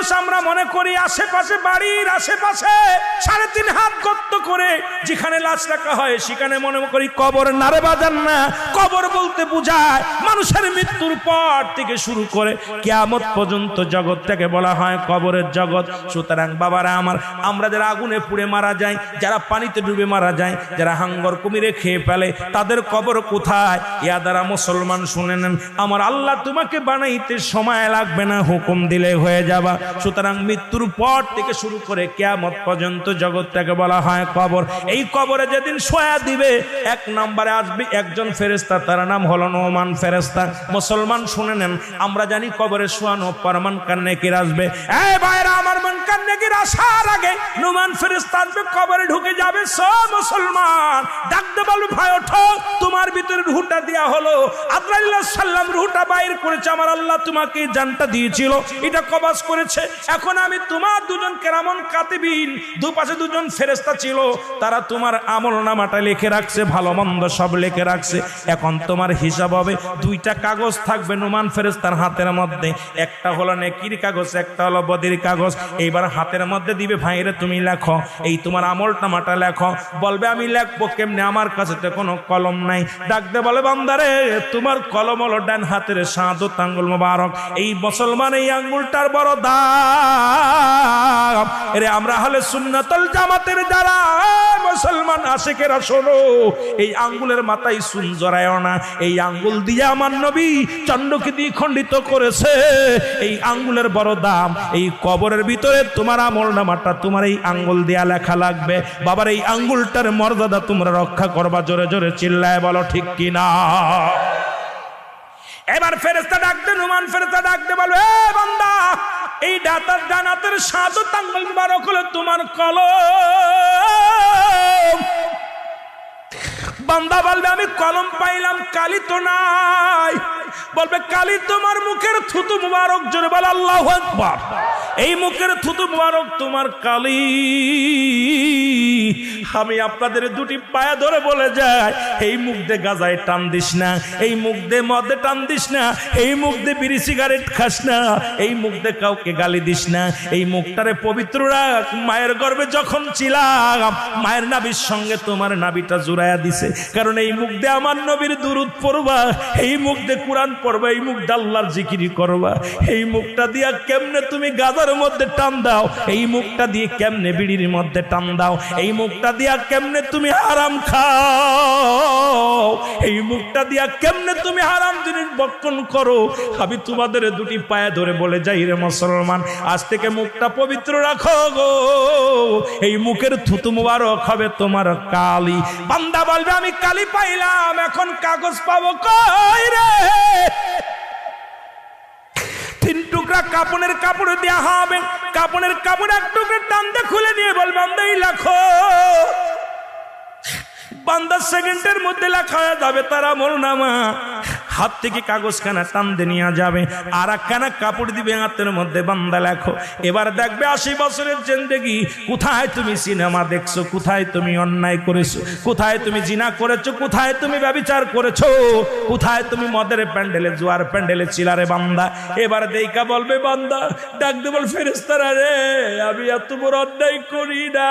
মানুষ আমরা মনে করি আশেপাশে, বাড়ির আশেপাশে সাড়ে তিন হাত গর্ত করে যেখানে লাশ রাখা হয়, সেখানে মনে করি কবর নারে বাজান না। কবর বলতে বোঝায় মানুষের মৃত্যুর পর থেকে শুরু করে কেয়ামত পর্যন্ত জগৎটাকে বলা হয় কবরের জগৎ। সুতরাং বাবারা আমার, আমরা যারা আগুনে পুড়ে মারা যায় যারা পানিতে ডুবে মারা যায় যারা হাঙ্গর কুমিরে খেয়ে ফেলে, তাদের কবর কোথায়? ইয়া দ্বারা মুসলমান শুনে নেন, আমার আল্লাহ তোমাকে বানাইতে সময় লাগবে না, হুকুম দিলে হয়ে যাবা। সুতরাং মৃত্যুর পর থেকে শুরু করে কেয়ামত পর্যন্ত জগৎটাকে বলা হয় কবর। এই কবরে যেদিন সোয়া দিবে, এক নম্বরে আসবে একজন ফেরেস্তা তার নাম হলো নোমান ফেরেস্তা মুসলমান শুনে নেন, আমরা জানি কবরে শোয়ানো পরমান কান্নে কে আসবে। এ ভাইরা মন কান্নেকির আসার আগে নোমান ফেরেস্তা আসবে, কবরে ঢুকে যাবে। সব মুসলমান ডাকতে বলবে ভাই, ওঠো। তোমার ভিতরে রুহটা দেয়া হলো। আদরাইল্লাহ সাল্লাম বাইর করেছে। আমার আল্লাহ তোমাকে জানটা দিয়েছিল। এটা কবাস করেছে। এখন আমি তোমার দুজন কেরামন কাতিবিন, দুপাশে দুজন ফেরেস্তা ছিল। তারা তোমার আমল নামাটা লিখে রাখছে, ভালো মন্দ সব লিখে রাখছে। এখন তোমার হিসাব হবে, দুইটা কাগজ থাকবে নুমান ফেরেস্তার হাতের মধ্যে। একটা হলো নেকির কাগজ, একটা হলো বদির কাগজ। এইবার হাতের মধ্যে দিবে, ভাইরে তুমি লেখো, এই তোমার আমল টামাটা লেখো। বলবে, আমি লেখবো কেমনে? আমার কাছে তো কোনো কলম নাই। ডাকতে বলে, বান্দারে, তোমার কলম হলো ডান হাতের সাদত তাঙ্গুল মোবারক। এই মুসলমান এই আঙ্গুলটার বড় দাম। এরে, আমরা হলে সুন্নতল জামাতের যারা মুসলমান আশেকেরা শোনো, এই আঙ্গুলের মাথায় সুন জড়ায় না। এই আঙ্গুল দিয়ে আমার নবী চন্ডকে দিয়ে খণ্ডিত করেছে। এই আঙ্গুলের বড় দাম, এই কবরের ভিতরে তোমার আমল নামাটা, তোমার এই আঙ্গুল দিয়া লেখা লাগবে। বাবার এই আঙ্গুলটার মর্যাদা তোমরা রক্ষা করবা, জোরে জোরে চিল্লায় বলো, ঠিক কিনা? এবার ফেরেস্তা ডাকতে নুমান ফেরেস্তা ডাকতে বলো, এ বান্দা, এই ডাতার ডানাতের সাধু তাঙ্গল হলো তোমার কলম বান্দা বলবে, আমি কলম পাইলাম, কালি তো নাই। বলবে, কালি তোমার মুখের থুতু মুবারক। জোরে বলে, আল্লাহ একবার এই মুখের থুতু মুবারক তোমার কালি। আমি আপনাদের দুটি পায়া ধরে বলে যাই, এই মুখ দিয়ে গাজায় টান দিস না, এই মুখ দিয়ে মদে টান দিস না, এই মুখ দিয়ে বিড়ি সিগারেট খাস না, এই মুখ দিয়ে কাউকে গালি দিস না, এই মুখটারে পবিত্র রাখ। মায়ের গর্ভে যখন ছিলাম, মায়ের নাবির সঙ্গে তোমার নাবিটা জুড়াইয়া দিছে, কারণ এই মুখ দিয়ে আমার নবীর দুরুদ পড়বা, এই মুখ দিয়ে কোরআন পড়বা, এই মুখ দিয়ে আল্লাহর জিকিরি করবা। এই মুখটা দিয়া কেমনে তুমি গাজার মধ্যে টান দাও, এই মুখটা দিয়ে কেমনে বিড়ির মধ্যে টান দাও, এই মুখটা দিয়া কেমনে তুমি হারাম খাও? এই মুখটা দিয়া কেমনে তুমি হারাম জিনিস বক্ষণ করো? আমি তোমাদের দুটি পায়ে ধরে বলে যাই রে মুসলমান, আজ থেকে মুখটা পবিত্র রাখো গো। এই মুখের থুতু মুবারক হবে তোমার কালি। বান্দা বলবে, আমি কালি পাইলাম, এখন কাগজ পাবো কই রে? তিন টুকরা কাপড়ের কাপড় দেওয়া হবে। কাপড়ের কাপড় এক টুকরা টানতে খুলে সেকেন্ডের মধ্যে লেখা হয়ে যাবে, তারা মরুনামা হাত থেকে কাগজখানা টানতে নিয়ে যাবে, আর একখানা কাপড় দিবে হাতের মধ্যে বান্দা লেখো। এবার দেখবে আশি বছরের জেন্দেগি, কোথায় তুমি সিনেমা দেখছ, কোথায় তুমি অন্যায় করেছ, কোথায় তুমি জিনা করেছ, কোথায় তুমি ব্যবিচার করেছ, কোথায় তুমি মদের প্যান্ডেলে, জোয়ার প্যান্ডেলে চিলারে বান্দা। এবার দেইকা বলবে, বান্দা, ডাক দে বল ফেরেস্তারা রে, আমি এত বড় অন্যায় করি না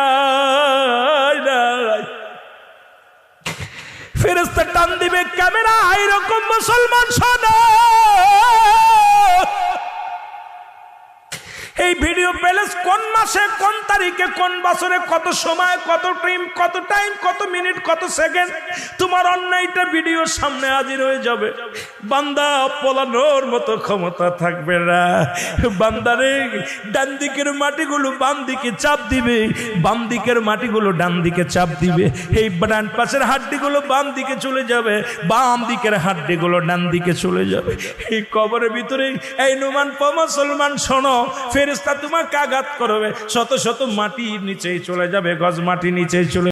ফেরেস্তা টান দিবে ক্যামেরা এরকম মুসলমান শোনো এই ভিডিও প্যালেস কোন মাসে, কোন তারিখে, কোন বছরে, কত সময়, কত টাইম কত টাইম কত মিনিট কত সেকেন্ড তোমার অন্যায়টা ভিডিও সামনে হাজির হয়ে যাবে। বান্দা পলানোর মতো ক্ষমতা থাকবে না। বান্দারে ডান দিকের মাটিগুলো বাম দিকে চাপ দিবে। বাম দিকের মাটিগুলো ডান দিকে চাপ দিবে। এই ডান পাশের হাড্ডিগুলো বাম দিকে চলে যাবে। বাম দিকের হাড্ডিগুলো ডান দিকে চলে যাবে। এই কবরের ভিতরে, এই নুমান মুসলমান শোনো ফেরেস্তা তোমাকে আঘাত করবে। শত শত মাটি নিচেই চলে যাবে গজ মাটি নিচেই চলে